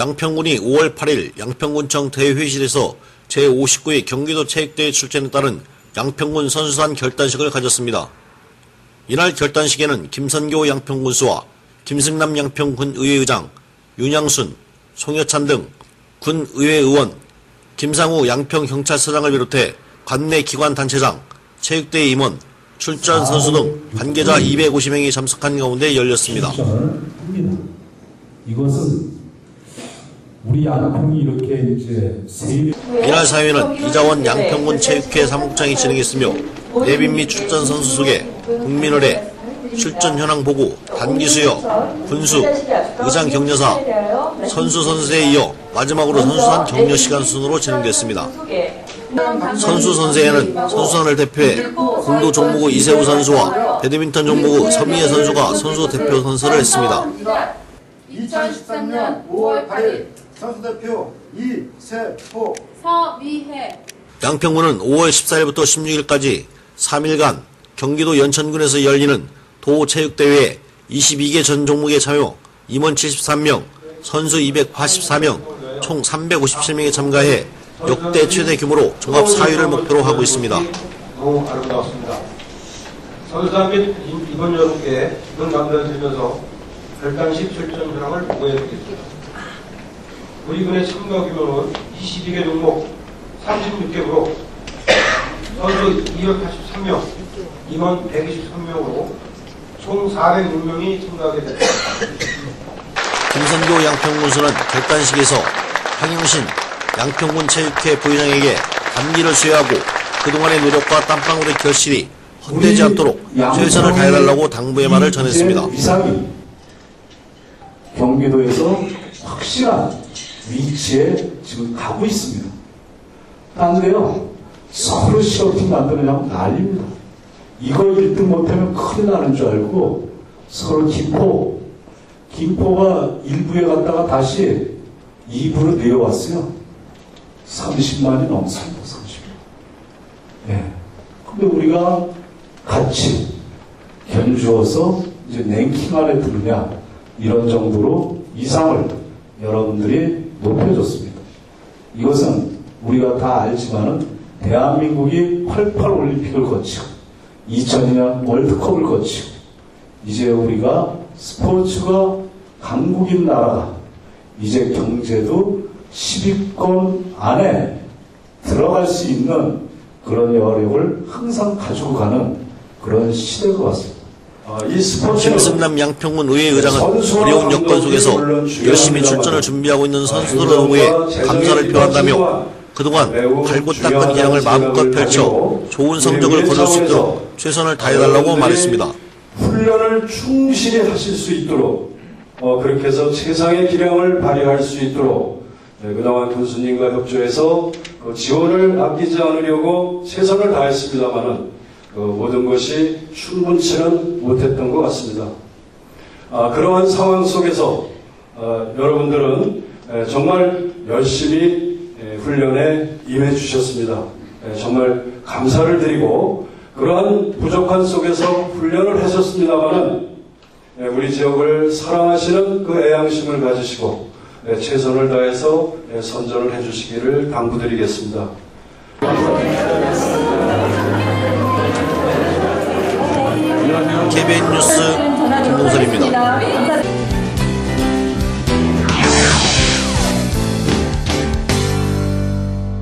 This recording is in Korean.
양평군이 5월 8일 양평군청 대회실에서 제59회 경기도 체육대회 출전에 따른 양평군 선수단 결단식을 가졌습니다. 이날 결단식에는 김선교 양평군수와 김승남 양평군 의회의장, 윤양순, 송여찬 등 군 의회의원, 김상우 양평경찰서장을 비롯해 관내 기관 단체장, 체육대회 임원, 출전 선수 등 관계자 250명이 참석한 가운데 열렸습니다. 이것은 우리 양평이 이렇게 이제 세 이날 사회는 이자원 양평군 체육회 사무국장이 진행했으며 예빈 및 출전 선수 소개, 국민의례, 출전 현황 보고, 단기 수여, 분수, 의장 격려사, 선수 선수에 이어 마지막으로 선수단 격려 시간 순으로 진행됐습니다. 선수 선수에는 선수단을 대표해 공도 종목우 이세우 선수와 배드민턴 종목우 서미애 선수가 선수 대표 선수를 했습니다. 2013년 5월 8일 선수대표 이세호 서미혜 양평군은 5월 14일부터 16일까지 3일간 경기도 연천군에서 열리는 도체육대회에 22개 전 종목에 참여 임원 73명, 선수 284명, 총 357명이 참가해 역대 최대 규모로 종합 4위를 목표로 하고 있습니다. 너무 아름다웠습니다. 선수단 및 이번 여러분께 이번 감사를 드리면서 결단식 출전 현황을 보고해드리겠습니다. 우리 군의 참가 규모는 22개 종목 36개국으로 선수 283명, 임원 123명으로 총 406명이 참가하게 됐습니다. 김선교 양평군수는 결단식에서 황영신 양평군 체육회 부회장에게 감기를 수여하고 그동안의 노력과 땀방울의 결실이 헛되지 않도록 최선을 다해달라고 당부의 말을 전했습니다. 경기도에서 확실한 위치에 지금 가고 있습니다. 딴데요 서로 시어팅 만들어내면 난립니다. 이걸 1등 못하면 큰일 나는 줄 알고 서로 김포 김포가 1부에 갔다가 다시 2부로 내려왔어요. 30만이 넘습니다. 30만. 예. 근데 우리가 같이 견주어서 이제 랭킹 안에 들냐 이런 정도로 이상을 여러분들이 높여줬습니다. 이것은 우리가 다 알지만은 대한민국이 88 올림픽을 거치고 2002년 월드컵을 거치고 이제 우리가 스포츠가 강국인 나라가 이제 경제도 10위권 안에 들어갈 수 있는 그런 여력을 항상 가지고 가는 그런 시대가 왔습니다. 아, 김승남 양평군 의회의장은 어려운 여건 속에서 열심히 출전을 준비하고 있는 선수들을 위해 감사를 표한다며 그동안 갈고 닦은 기량을 마음껏 펼쳐 좋은 성적을 거둘 수 있도록 최선을 다해달라고 말했습니다. 훈련을 충실히 하실 수 있도록 어, 그렇게 해서 최상의 기량을 발휘할 수 있도록 네, 그동안 교수님과 협조해서 그 지원을 아끼지 않으려고 최선을 다했습니다마는 그 모든 것이 충분치는 못했던 것 같습니다. 아, 그러한 상황 속에서 어, 여러분들은 에, 정말 열심히 에, 훈련에 임해 주셨습니다. 에, 정말 감사를 드리고 그러한 부족한 속에서 훈련을 하셨습니다마는 에, 우리 지역을 사랑하시는 그 애양심을 가지시고 에, 최선을 다해서 에, 선전을 해주시기를 당부드리겠습니다. Kebennusu